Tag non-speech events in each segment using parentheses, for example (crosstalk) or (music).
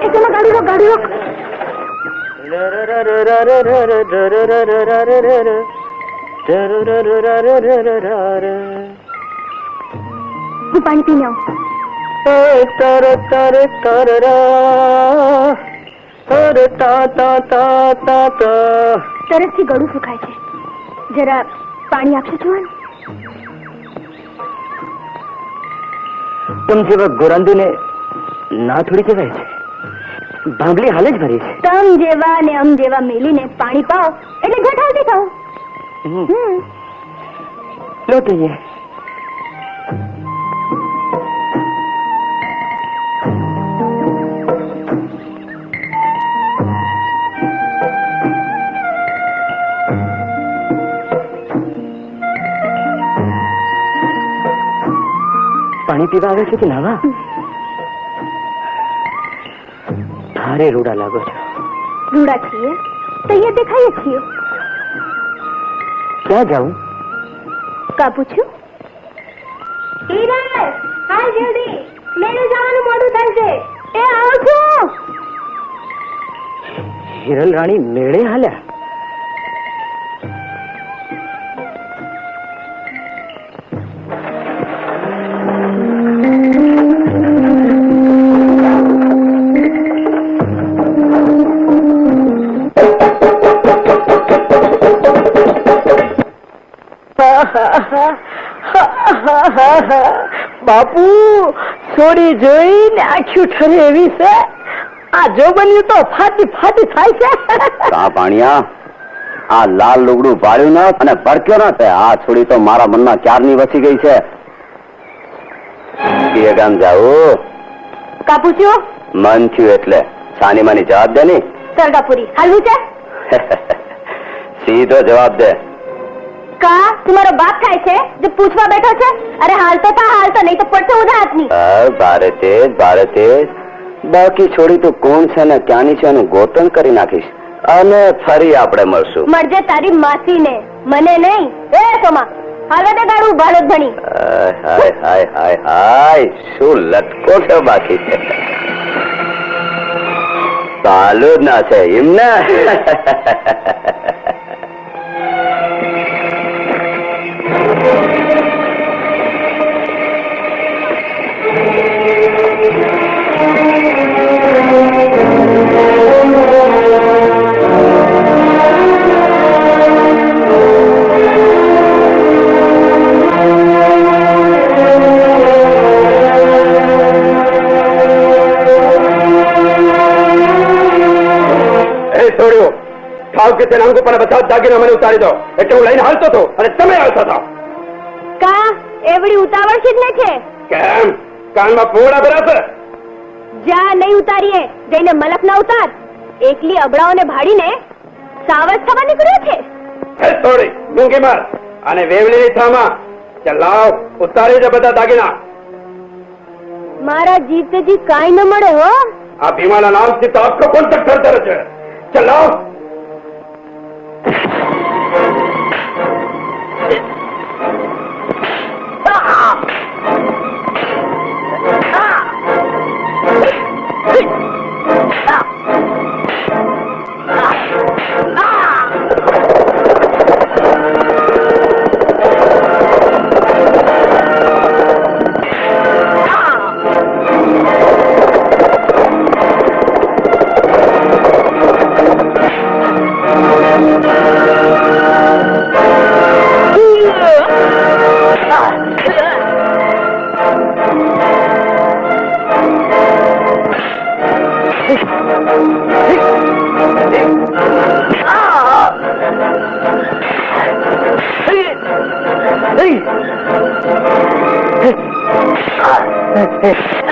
એ ચલો ગાડી રોક ગાડી રોક હું પાણી પીને આવું તરસથી ગળું સુખાય છે જરા પાણી આપશો જોવાનું તમ જેવા ગોરાંદુને ના થોડી કહેવાય છે ભાંગલી હાલે જ ભરી છે. તમ જેવા ને અમ જેવા મેલીને પાણી પાઓ એટલે હમ. હમ. લો તઈએ. પાણી પીવા આવે છે કે નાવા? ભારે રૂડા લાગો છો. રૂડા છીએ? તૈયાર દેખાઈએ છીએ. ક્યાં જાઉં? કા પૂછ્યું? મેળે જવાનું મોડું છે. એ આવું છું. હિરલ રાણી મેળે હાલ્યા? બાપુ છોડી જોઈને આખું ઠરે એવી છે. આ જો બન્યું તો ફાટી ફાટી થાય છે. કા પાણીયા આ લાલ લુગડું પાડ્યું ના અને ભરક્યો ના તે. આ છોડી તો મારા મનમાં ક્યારની વસી ગઈ છે? એ ગામ જાવું કા પૂછ્યું મન થયું એટલે. સાની માની જવાબ દે ની. સરગાપુરી. હાલવું છે? (laughs) સીધો જવાબ દે. કા તમારો બાપ થાય છે જે પૂછવા બેઠો છે અરે હાલતો નહીં તો પડશે ઉધા હાથની હા, ભારે તેજ ભારે તેજ બાકી છોડી તું કોણ છે ને ક્યાંની છે એનું ગોતણ કરી નાખીશ અને ફરી આપણે મળશું મળજે તારી માસીને મને નહીં એ સોમા હાલવા દે ગાડું ભાડોદ ભણી હાય હાય હાય હાય શું લટકો છે બાકી છે જ ના છે એમ ને કે તેના અંગ બધા જ દાગીના મને ઉતારી દો. એટલે હું લઈને હાલતો હતો અને તમે આવતા હતા. કા એવડી ઉતાવળ છે જ ને છે કેમ? કાનમાં પોળા ભરાશે જા નહીં ઉતારીએ. જઈને મલક ના ઉતાર. એકલી અબડાઓને ભાડીને સાવજ થવા નીકળ્યો છે. હે થોડી ડુંગી માર. અને વેવલીની થામાં ચલાવ ઉતારી દે બધા દાગીના. મારા જીતજી કાઈ ન મળે હો. આ ભીમાના નામથી તો આખો કોન્ટેક્ટ કરતો છે. ચલાવ Okay.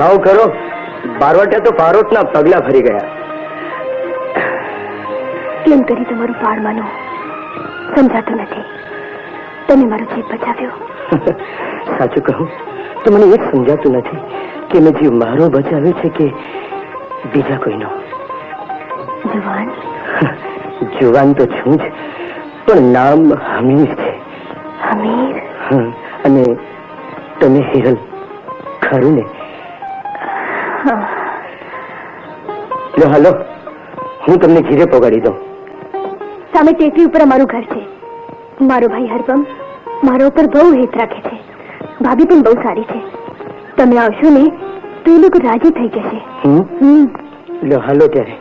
હાવ કરો. બારવટા તો પારોટના પગલા ભરી ગયા. કેમ કરી તમારું પાડ માનો સમજાતું નથી. તમે મારો જીવ બચાવ્યો. (laughs) સાચું કહું તો મને એ સમજાતું નથી કે મેં જીવ મારો બચાવ્યો છે કે બીજા કોઈનો. જવાન? (laughs) જુવાન તો છું જ પણ નામ હમીર છે. હમીર? હમ, અને તમે હિરલ ખરું ને લો હાલો હું તમને ઘીરે પોગાડી દઉં. સામે ટેકરી ઉપર અમારું ઘર છે. મારો ભાઈ હરપમ મારા ઉપર બહુ હેત રાખે છે. ભાભી પણ બહુ સારી છે. તમે આવશો ને તો એ લોકો રાજી થઈ જશે. લો હાલો ત્યારે.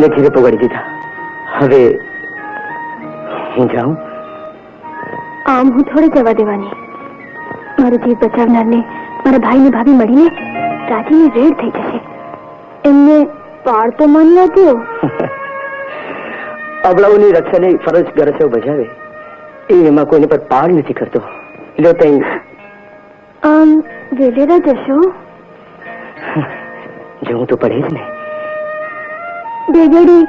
તમને ઘીરે પોગાડી દીધા. હવે હું જાઉં? આમ હું થોડી જવા દેવાની. મારું જીવ બચાવનારને મારા ભાઈને ભાભી મળીને રાજીને રેડ થઈ જશે. એમને પાર તો માની આપ્યો (laughs) અબળાઓની રક્ષાની ફરજ ગરસેવ બજાવે. એ એમાં કોઈને પર પાર નથી કરતો. લો તઈ. આમ વેલેરા જશો? (laughs) જવું તો પડે જ ને. બે ઘડી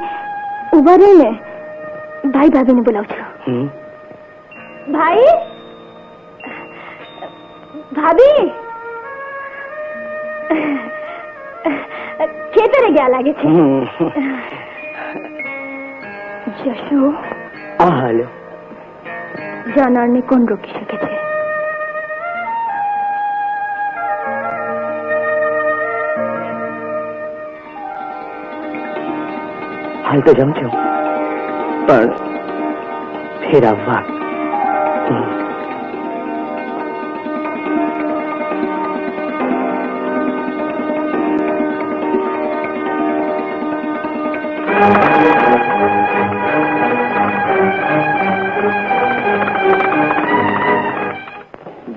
ઊભા રહીને ભાઈ ભાભીને બોલાવ છો હમ ભાઈ ભાભી ખેતરે ગયા લાગે છે હમ. જશો આ હાલો જાનારને કોણ રોકી શકે છે હાલ તો જમજો. પણ ફેર આવવા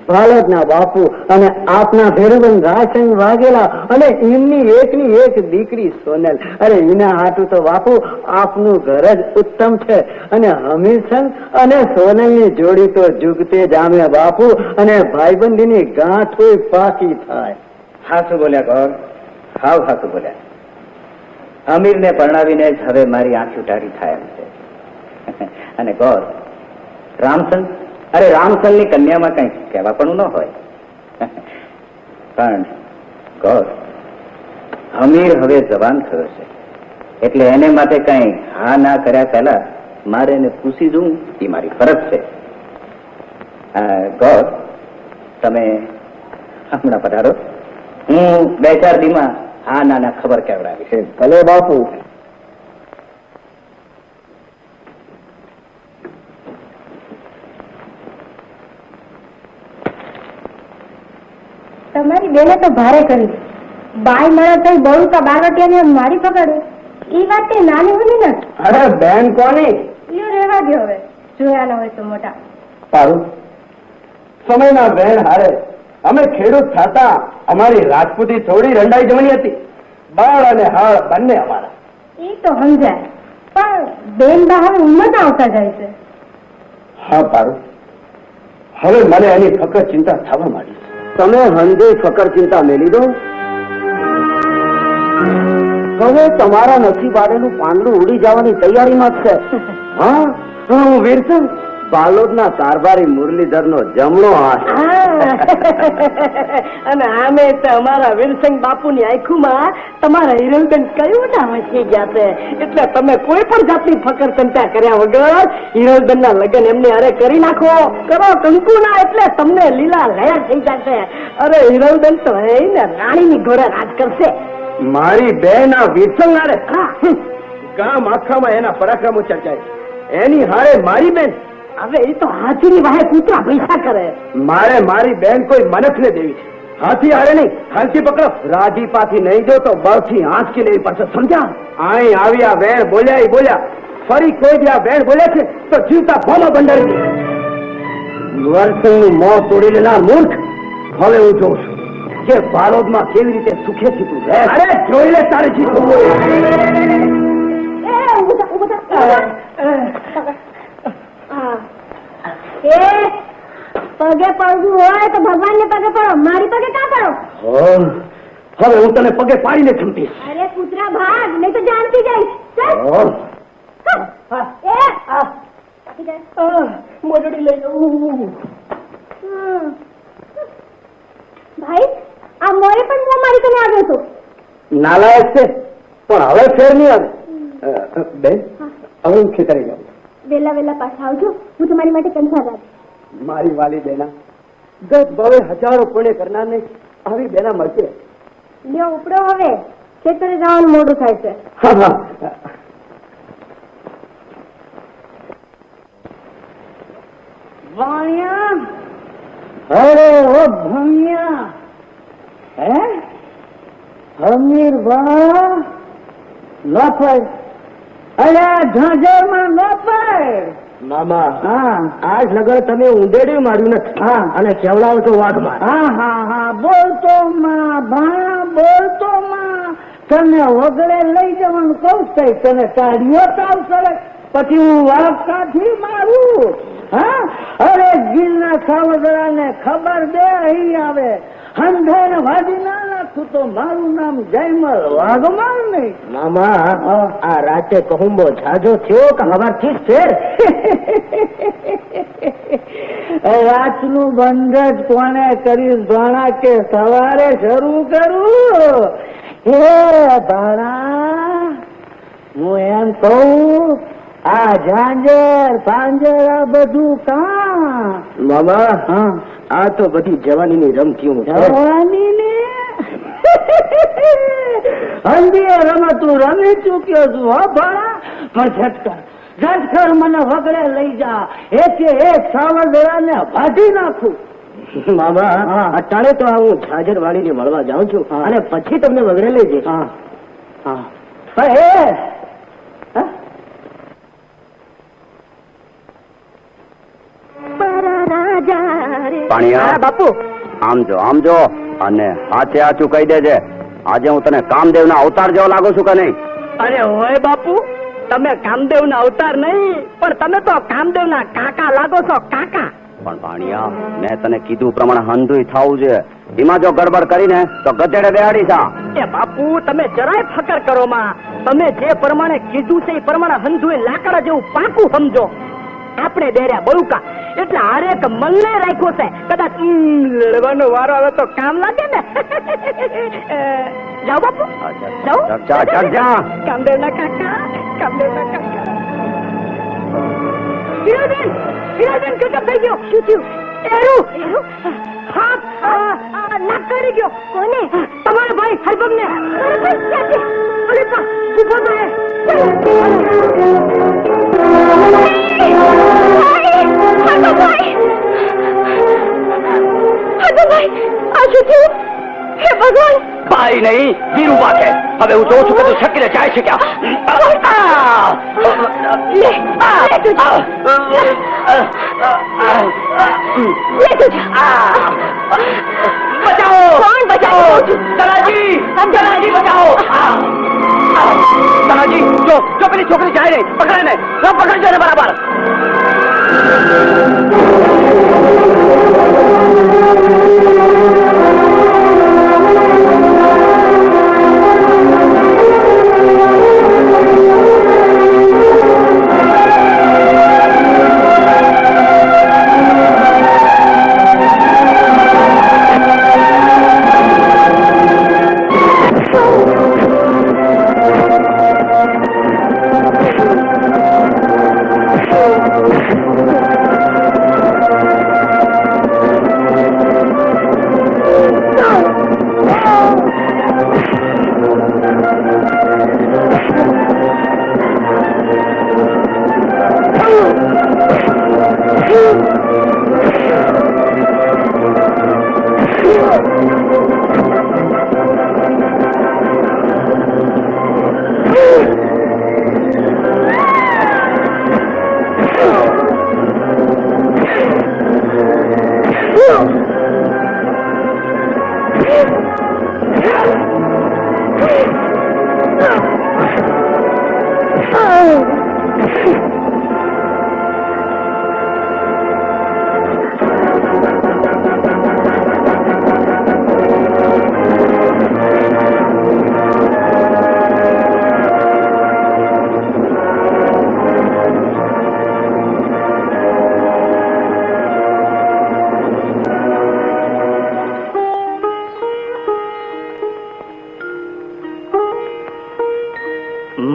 બાળકના બાપુ અને આપના ભેરુબન રાયસંગ વાઘેલા અને એમની એકની એક દીકરી સોનલ. અરે, એના હાટું તો બાપુ, આપનું ઘર જ ઉત્તમ છે. અને હમીરસંગ અને સોનલની જોડી તો જુગતે જામે બાપુ અને ભાઈબંધીની ગાંઠ પાકી થાય. હાસુ બોલ્યા ગોર હાવ હાસુ બોલ્યા. અમીરને પરણાવીને જ હવે મારી આંખ ઉટાડી થાય એમ છે. (laughs) અને ગોર રામસન અરે રામસનની કન્યામાં કંઈ કહેવા પણ ન હોય. પણ ગોર હમીર હવે જવાન થયો છે. એટલે એને માટે કંઈ હા ના કર્યા પહેલા મારે એને પૂછી જવું એ મારી ફરજ છે. ગોર તમે હમણાં પધારો. હું બે ચાર દીમાં હા ના ના ખબર કેવડાવીશ. ભલે બાપુ. તમારી બેને તો ભારે કરી. બાય મારા થઈ બહુ કા બારવટિયાને મારી પકડે. એ વાત તે નાની હોય ને? અરે બેન કોની? લ્યો રહેવા દો હવે. જોયા ન હોય તો મોટા. સારું સમયના બેન હારે અમે ખેડૂત થતા અમારી રાજપૂતી થોડી રંડાઈ જમણી હતી. બાળ અને હાળ બંને અમારા. એ તો સમજાય. પણ બેન બહાર ઉંમર આવતા જાય છે. હા પારું હવે મને એની ફક્ત ચિંતા થવા માંડી છે. તમે હંધે ફકર ચિંતા મેલી દો. હવે તમારા નસીબ આડેનું પાંદડું ઉડી જવાની તૈયારીમાં જ છે. હા હા, વીરસન બાલોદના કારભારી મુરલીધરનો જમણો હાથ. (laughs) અને આમે તો અમારા વીરસંગ બાપુની આંખુમાં તમારા હિરલબેન કયું ના ગયા છે? એટલે તમે કોઈ પણ જાતની ફકર ચિંતા કર્યા વગર હિરલબેન ના લગ્ન એમને અરે કરી નાખો. કરો કંકુના એટલે તમને લીલા લયા થઈ જશે. અરે હિરલબેન તો હે ને રાણીની ઘોડે રાજ કરશે. મારી બેન આ વીરસંગ હારે? ગામ આખામાં એના પરાક્રમો ચર્ચાય. એની હારે મારી બેન હવે એ તો હાથીની વાહે કૂતરા પૈસા કરે. મારે મારી બેન કોઈ મનખને દેવી છે. હાથી હારે નહીં હાથી પકડો. રાજીપાથી નહીં જો તો બળથી આંચકી લેવી પડશે સમજ્યા? અહીં આવી આ વેણ બોલ્યા એ બોલ્યા. ફરી કોઈ બી આ વેણ બોલે છે તો જીવતા ભોમાં બંધારી દે. વર્ષનું મોં તોડી લેનાર મૂર્ખ હવે હું જોઉં છું. કે બારોદમાં કેવી રીતે સુખે જીતું રહે અરે જોઈ લે તારે જીતું એ પગે પડવું હોય તો ભગવાન ને પગે પડો. મારી પગે કા પડો? હવે હું તને પગે પાડીને છૂટીશ. અરે કૂતરા ભાગ નહીં તો જાણતી જઈશ. ચાલ. હો. એ. બાકી જાય. મોજડી લઈ ભાઈ આ મોરે પણ મોં મારી તને આવ્યો હતો. નાલાયક છે પણ હવે ફેર નહીં આવે. બેન હવે હું ખેતરી જાઉં વેલા વેલા પાછા આવજો. હું તમારી માટે કંસાર રાખીશ મારી વાલી બેના. દસ ભાવે હજારો પુણ્ય કરનારને આવી બેના મળશે. લ્યો ઉપડો હવે. ખેતરે જવાનું મોડું થાય છે. હા હા. વાણિયા. અરે ઓ ભણિયા. હે? હમીર બા અરે ન પડે. મામા હા. આજ લગન તમે ઉંદેડ્યું માર્યું નથી. હા. અને કેવડાવ તો વાઘમાં હા હા હા. બોલતો માં ભાણા બોલતો માં. તને વગડે લઈ જવાનું કઉ તઈ. તને કાઢ્યો તાવ કરે પછી હું વાઘ કાઢી મારું. હા? અરે ગીરના સાવદરાને ખબર દે અહીં આવે. હંધે ને વાદી તો મારું નામ જયમલ વાઘમાલ નહીં. મામા આ રાતે કહુંબો જાજો થયો કે હવાથી ફેર? (laughs) રાતનું બંધ જ કોને કરીશ ભાણા કે સવારે શરૂ કરું? હે ભાણા હું એમ કહું આ ઝાંઝર પાંજર આ બધું કા? મામા હા. આ તો બધી જવાનીની રમતી હું જવાની ને તું રમી ચૂક્યો છું હો ભાણા પણ ઝટકર ઝટકર મને વગડે લઈ જા. એકે એક સાવરદરા ને ભાજી નાખું. મામા. અટાણે તો હું ઝાજર વાળીને મળવા જાઉં છું અને પછી તમને વગડે લઈ જઈશ. હા. હા. એ પાણીયા બાપુ. આમ જો આમ જો અને હાથે સાચું કહી દેજે. આજે હું તને કામદેવ ના અવતાર જેવો લાગુ છું કે નહીં? અરે હોય બાપુ તમે કામદેવ ના અવતાર નહીં પણ તમે તો કામદેવ ના કાકા લાગો છો કાકા. પણ ભાણિયા મેં તને કીધું પ્રમાણે હંધુય થવું છે. એમાં જો ગડબડ કરીને તો ગધેડે બેહાડી સા એ બાપુ તમે જરાય ફકર કરો માં. તમે જે પ્રમાણે કીધું છે એ પ્રમાણે હંધુએ લાકડા જેવું પાકું સમજો. આપણે ડેર્યા બળુકા. એટલે હરેક મલ્લે રાખ્યો છે. કદાચ લડવાનો વારો આવે તો કામ લાગે ને? જાઓ બાપુ. જાઓ ચર્ચા કામદેવના કાકા કામદેવના કાકા. હીરાબેન હીરાબેન કેટલો થઈ ગયો. શું થયું? એરું એરું. હાથ આ, આ, નાક કરી ગયો. કોને? તમારા ભાઈ હરબમ ને અરે પા ઊભો તો હે ભાઈ નહીં વીરું વાગે હવે હું જોઉં છું કે તું શકીને જાય છે બચાવો! કોણ બચાવો? તલાજી તલાજી બચાવો જી જો જો પેલી છોકરી જાય રહી પકડે ને તો પકડજો ને બરાબર Thank you.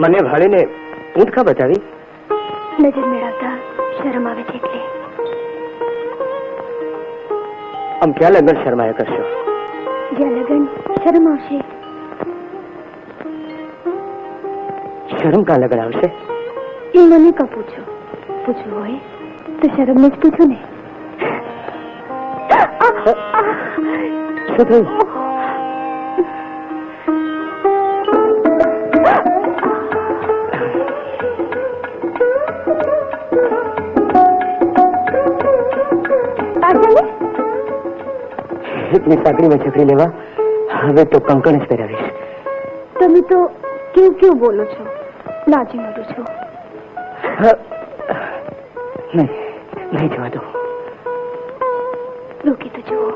બાને ભાળીને ઊંટ બચાવી. નજર મેળવતા શરમ આવે છે એટલે આમ ક્યાં લગ્ન શરમાયા કરશો? જ્યાં લગ્ન શરમ આવશે. શરમ કાં લગ્ન આવશે? એ મને કા પૂછો? પૂછવું હોય તો શરમને જ પૂછો ને. શું થયું? છૂટની સાંકળીમાં છોકરી લેવા. હવે તો કંકણ જ પહેરાવીશ. તમે તો કેવું કેવું બોલો છો? લાજી મળું છો. નહીં નહીં જવા દો રોકી તો જુઓ.